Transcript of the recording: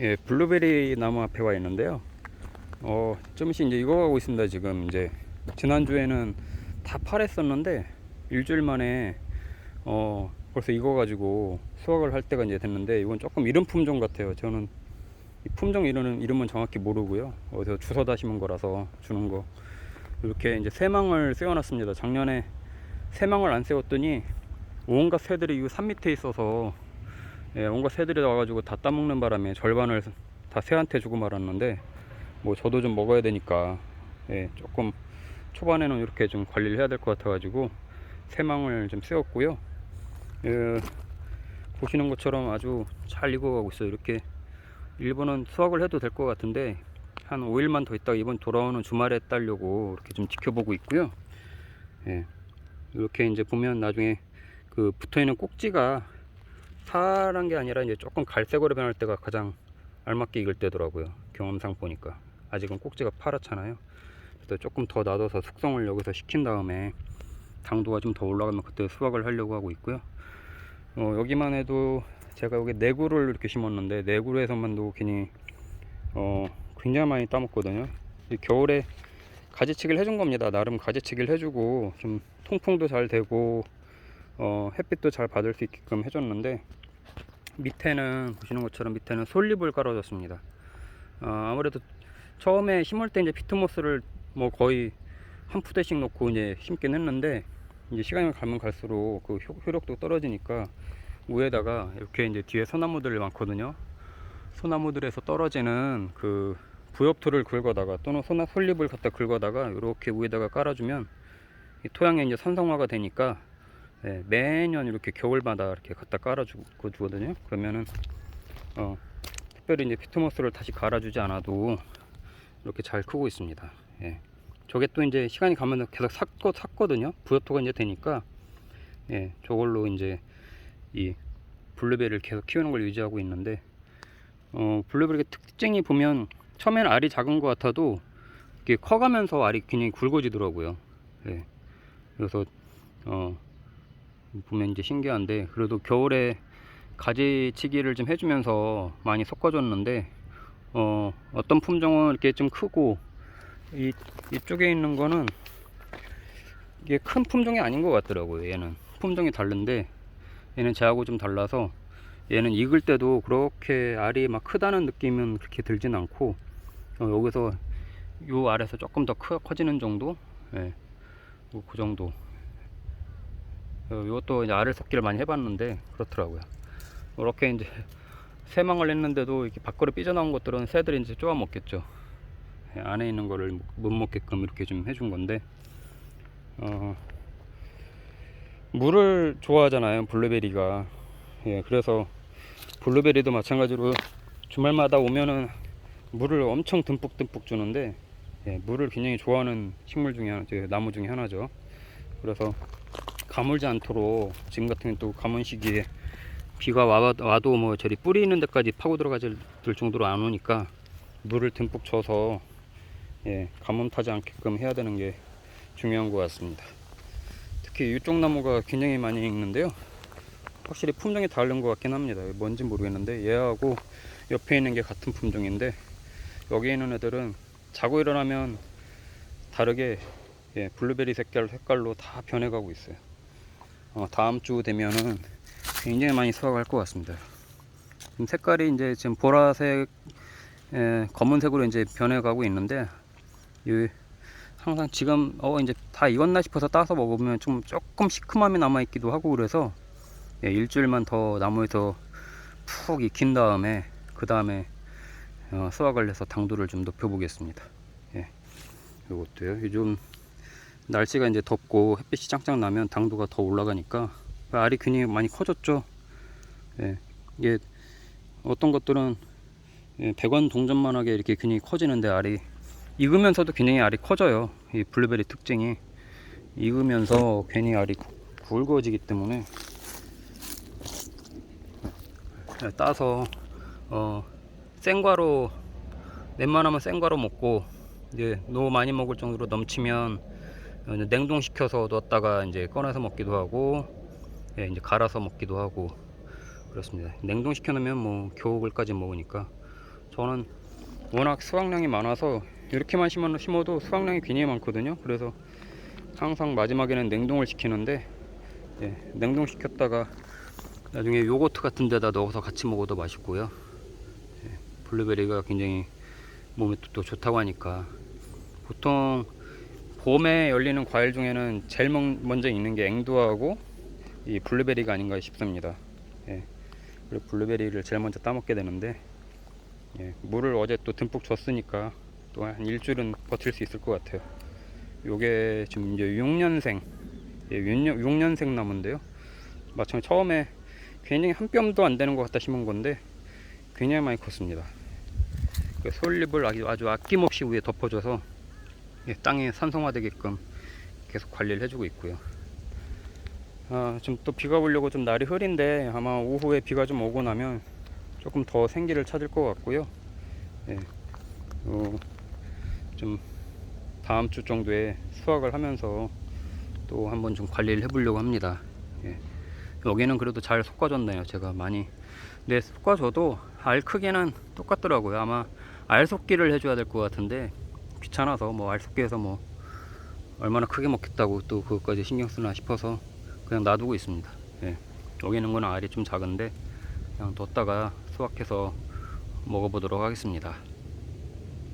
예, 블루베리 나무 앞에 와 있는데요. 어, 좀씩 이제 익어가고 있습니다. 지금 이제 지난주에는 다 파랬었는데 일주일 만에 어, 벌써 익어가지고 수확을 할 때가 이제 됐는데 이건 조금 이른 품종 같아요. 저는 이 품종 이름은 이름은 정확히 모르고요. 어디서 주워 다시는 거라서 주는 거 이렇게 이제 새망을 세워놨습니다. 작년에 새망을 안 세웠더니 온갖 새들이 이 산 밑에 있어서 예, 온갖 새들이 와가지고 다 따먹는 바람에 절반을 다 새한테 주고 말았는데 뭐 저도 좀 먹어야 되니까 예, 조금 초반에는 이렇게 좀 관리를 해야 될 것 같아가지고 새망을 좀 세웠고요. 예, 보시는 것처럼 아주 잘 익어가고 있어요. 이렇게 일본은 수확을 해도 될 것 같은데 한 5일만 더 있다가 이번 돌아오는 주말에 따려고 이렇게 좀 지켜보고 있고요. 예, 이렇게 이제 보면 나중에 그 붙어 있는 꼭지가 파란 게 아니라 이제 조금 갈색으로 변할 때가 가장 알맞게 익을 때더라고요. 경험상 보니까 아직은 꼭지가 파랗잖아요. 그래서 조금 더 놔둬서 숙성을 여기서 시킨 다음에 당도가 좀 더 올라가면 그때 수확을 하려고 하고 있고요. 어, 여기만 해도 제가 여기 내구를 이렇게 심었는데 내구에서만도 괜히 어, 굉장히 많이 따먹거든요. 이 겨울에 가지치기를 해준 겁니다. 나름 가지치기를 해주고 좀 통풍도 잘 되고 어, 햇빛도 잘 받을 수 있게끔 해줬는데 밑에는 보시는 것처럼 밑에는 솔잎을 깔아줬습니다. 어, 아무래도 처음에 심을 때 이제 피트모스를 뭐 거의 한 푸대씩 놓고 이제 심긴 했는데 이제 시간이 가면 갈수록 그 효- 효력도 떨어지니까 위에다가 이렇게 이제 뒤에 소나무들 많거든요. 소나무들에서 떨어지는 그 부엽토를 긁어다가 또는 소나 솔잎을 갖다 긁어다가 이렇게 위에다가 깔아주면 이 토양이 이제 산성화가 되니까 예, 매년 이렇게 겨울마다 이렇게 갖다 깔아주고 주거든요. 그러면은 어, 특별히 이제 피트모스를 다시 갈아주지 않아도 이렇게 잘 크고 있습니다. 예. 저게 또 이제 시간이 가면 계속 샀거 샀거든요. 부엽토가 이제 되니까 예, 저걸로 이제 이 블루베리를 계속 키우는 걸 유지하고 있는데 어, 블루베리 특징이 보면 처음에는 알이 작은 것 같아도 이게 커가면서 알이 굉장히 굵어지더라고요. 예. 그래서 어, 보면 이제 신기한데 그래도 겨울에 가지치기를 좀 해주면서 많이 섞어줬는데 어, 어떤 품종은 이렇게 좀 크고 이 이쪽에 있는 거는 이게 큰 품종이 아닌 것 같더라고요. 얘는. 품종이 다른데 얘는 쟤하고 좀 달라서 얘는 익을 때도 그렇게 알이 막 크다는 느낌은 그렇게 들진 않고 어, 여기서 요 알에서 조금 더 커, 커지는 정도? 예, 뭐그 정도. 어, 이것도 이제 알을 섞기를 많이 해봤는데 그렇더라고요. 이렇게 이제 새망을 했는데도 이렇게 밖으로 삐져나온 것들은 새들이 이제 쪼아 먹겠죠. 예, 안에 있는 거를 못 먹게끔 이렇게 좀 해준 건데 어, 물을 좋아하잖아요 블루베리가 예, 그래서 블루베리도 마찬가지로 주말마다 오면은 물을 엄청 듬뿍 듬뿍 주는데 예, 물을 굉장히 좋아하는 식물 중에 하나, 저 나무 중에 하나죠. 그래서 가물지 않도록 지금 같은 또 가뭄 시기에 비가 와, 와도 뭐 저리 뿌리 있는 데까지 파고 들어가질 정도로 안 오니까 물을 듬뿍 줘서 예, 가뭄 타지 않게끔 해야 되는 게 중요한 것 같습니다. 특히 이쪽 나무가 굉장히 많이 익는데요. 확실히 품종이 다른 것 같긴 합니다. 뭔지 모르겠는데 얘하고 옆에 있는 게 같은 품종인데 여기 있는 애들은 자고 일어나면 다르게 예, 블루베리 색깔 색깔로 다 변해가고 있어요. 어, 다음 주 되면은 굉장히 많이 수확할 것 같습니다. 색깔이 이제 지금 보라색, 예, 검은색으로 이제 변해가고 있는데 이 항상 지금 어 이제 다 익었나 싶어서 따서 먹으면 좀 조금 시큼함이 남아 있기도 하고 그래서 예, 일주일만 더 나무에서 푹 익힌 다음에 그 다음에 어, 수확을 해서 당도를 좀 높여보겠습니다. 예, 이것도요. 요즘 날씨가 이제 덥고 햇빛이 짱짱 나면 당도가 더 올라가니까 알이 굉장히 많이 커졌죠. 예, 이게 어떤 것들은 예, 100원 동전만하게 이렇게 굉장히 커지는데 알이 익으면서도 굉장히 알이 커져요. 이 블루베리 특징이 익으면서 괜히 알이 굵어지기 때문에 예, 따서 어, 생과로 웬만하면 생과로 먹고 이제 너무 많이 먹을 정도로 넘치면 냉동시켜서 넣었다가 이제 꺼내서 먹기도 하고 예, 이제 갈아서 먹기도 하고 그렇습니다. 냉동시켜 놓으면 뭐 겨울까지 먹으니까 저는 워낙 수확량이 많아서 이렇게만 심어, 심어도 수확량이 굉장히 많거든요. 그래서 항상 마지막에는 냉동을 시키는데 예, 냉동시켰다가 나중에 요거트 같은 데다 넣어서 같이 먹어도 맛있고요. 예, 블루베리가 굉장히 몸에 또, 또 좋다고 하니까 보통 봄에 열리는 과일 중에는 제일 먼- 먼저 있는 게 앵두하고 이 블루베리가 아닌가 싶습니다. 예, 그리고 블루베리를 제일 먼저 따먹게 되는데 예, 물을 어제 또 듬뿍 줬으니까 또 한 일주일은 버틸 수 있을 것 같아요. 요게 지금 이제 6년생, 예, 6년, 6년생 나무인데요. 마침 처음에 굉장히 한 뼘도 안 되는 것 같다 심은 건데 굉장히 많이 컸습니다. 그 솔잎을 아주, 아낌없이 위에 덮어줘서 예, 땅에 산성화되게끔 계속 관리를 해주고 있고요. 아, 지금 또 비가 오려고 좀 날이 흐린데 아마 오후에 비가 좀 오고 나면 조금 더 생기를 찾을 것 같고요. 예, 어, 좀 다음 주 정도에 수확을 하면서 또 한번 좀 관리를 해보려고 합니다. 예. 여기는 그래도 잘 솎아줬네요. 제가 많이. 네, 솎아줘도 알 크기는 똑같더라고요. 아마 알 솎기를 해줘야 될 것 같은데 귀찮아서 뭐알 솎기해서 뭐 얼마나 크게 먹겠다고 또 그것까지 신경 쓰나 싶어서 그냥 놔두고 있습니다. 예. 여기 있는 거는 알이 좀 작은데 그냥 뒀다가 수확해서 먹어보도록 하겠습니다.